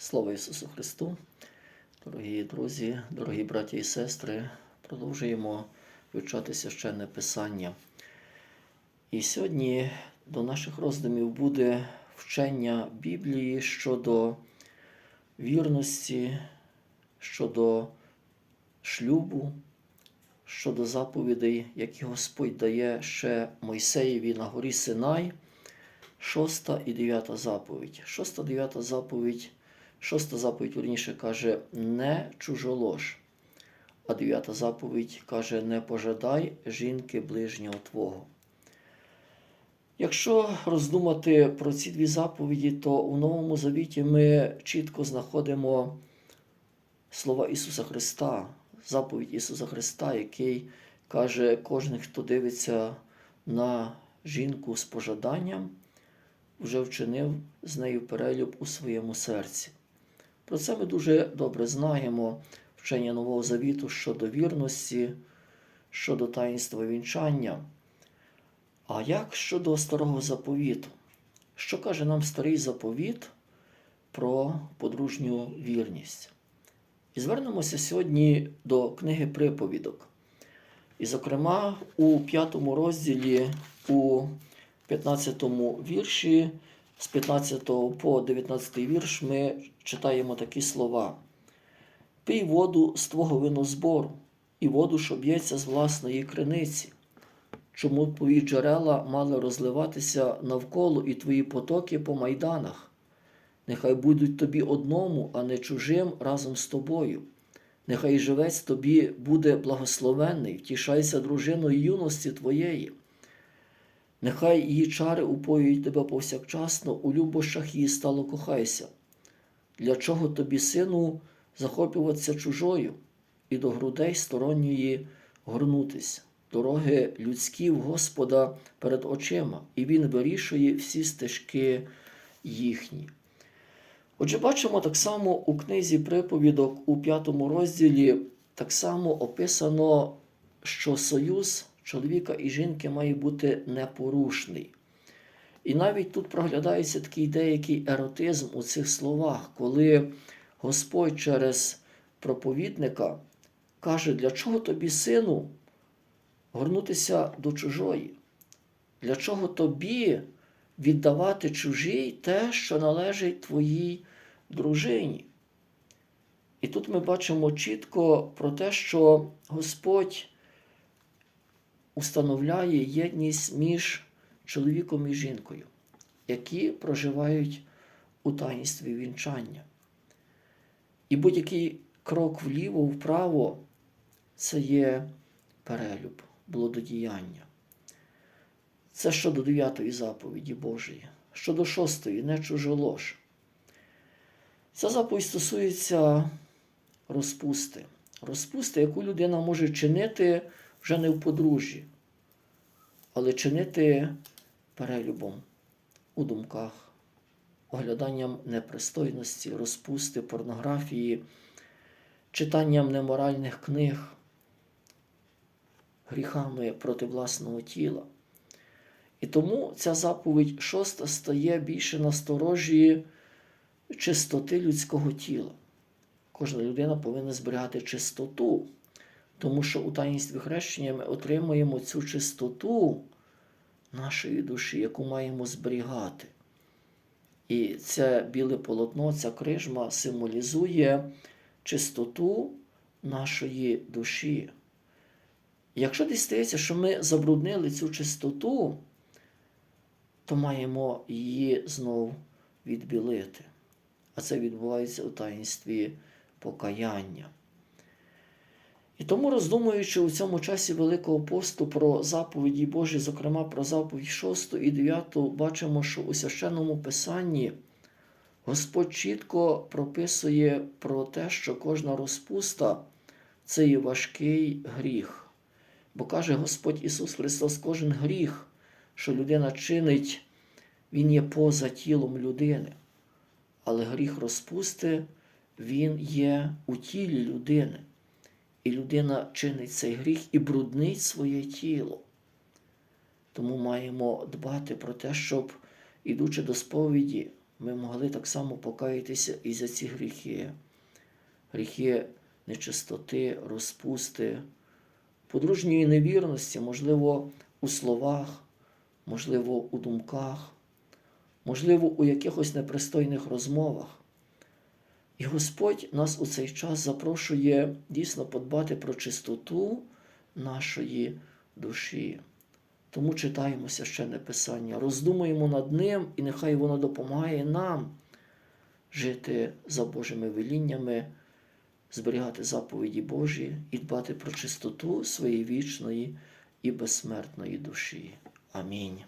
Слава Ісусу Христу! Дорогі друзі, дорогі браті і сестри, продовжуємо вивчати священне Писання. І сьогодні до наших роздумів буде вчення Біблії щодо вірності, щодо шлюбу, щодо заповідей, які Господь дає ще Мойсеєві на горі Синай. Шоста і дев'ята заповідь. Шоста, дев'ята заповідь, шоста заповідь, вірніше, каже, не чужолож. А дев'ята заповідь каже, не пожадай жінки ближнього Твого. Якщо роздумати про ці дві заповіді, то у Новому Завіті ми чітко знаходимо слова Ісуса Христа, заповідь Ісуса Христа, який каже, кожен, хто дивиться на жінку з пожаданням, вже вчинив з нею перелюб у своєму серці. Про це ми дуже добре знаємо вчення Нового Завіту щодо вірності, щодо таїнства вінчання. А як щодо старого заповіту? Що каже нам старий заповіт про подружню вірність? І звернемося сьогодні до книги приповідок. І, зокрема, у п'ятому розділі, у 15 вірші, з 15 по 19 вірш, ми читаємо такі слова: Пий воду з твого винозбору, і воду, що б'ється з власної криниці. Чому твої джерела мали розливатися навколо і твої потоки по майданах? Нехай будуть тобі одному, а не чужим разом з тобою. Нехай живець тобі буде благословенний, втішайся дружиною юності твоєї. Нехай її чари упоюють тебе повсякчасно, у любощах її стало кохайся. Для чого тобі, сину, захоплюватися чужою і до грудей сторонньої горнутися? Дороги людські в Господа перед очима, і Він вирішує всі стежки їхні. Отже, бачимо так само у книзі приповідок у п'ятому розділі так само описано, що союз чоловіка і жінки має бути непорушний. І навіть тут проглядається такий деякий еротизм у цих словах, коли Господь через проповідника каже, для чого тобі, сину, горнутися до чужої? Для чого тобі віддавати чужій те, що належить твоїй дружині? І тут ми бачимо чітко про те, що Господь установляє єдність між чоловіком і жінкою, які проживають у таїнстві вінчання. І будь-який крок вліво, вправо це є перелюб, блудодіяння. Це щодо дев'ятої заповіді Божої, щодо шостої, не чужолож. Ця заповідь стосується розпусти. Розпусти, яку людина може чинити вже не в подружжі, але чинити перелюбом у думках, огляданням непристойності, розпусти, порнографії, читанням неморальних книг, гріхами проти власного тіла. І тому ця заповідь шоста стає більше насторожі чистоти людського тіла. Кожна людина повинна зберігати чистоту, тому що у таїнстві хрещення ми отримуємо цю чистоту нашої душі, яку маємо зберігати. І це біле полотно, ця крижма символізує чистоту нашої душі. Якщо десь стається, що ми забруднили цю чистоту, то маємо її знов відбілити. А це відбувається у таїнстві покаяння. І тому, роздумуючи у цьому часі Великого посту про заповіді Божі, зокрема про заповідь 6 і 9, бачимо, що у священному Писанні Господь чітко прописує про те, що кожна розпуста це є важкий гріх. Бо каже Господь Ісус Христос, кожен гріх, що людина чинить, Він є поза тілом людини. Але гріх розпусти, він є у тілі людини. І людина чинить цей гріх і бруднить своє тіло. Тому маємо дбати про те, щоб, ідучи до сповіді, ми могли так само покаятися і за ці гріхи, гріхи нечистоти, розпусти, подружньої невірності, можливо, у словах, можливо, у думках, можливо, у якихось непристойних розмовах. І Господь нас у цей час запрошує дійсно подбати про чистоту нашої душі. Тому читаємо священне Писання, роздумуємо над ним, і нехай воно допомагає нам жити за Божими веліннями, зберігати заповіді Божі і дбати про чистоту своєї вічної і безсмертної душі. Амінь.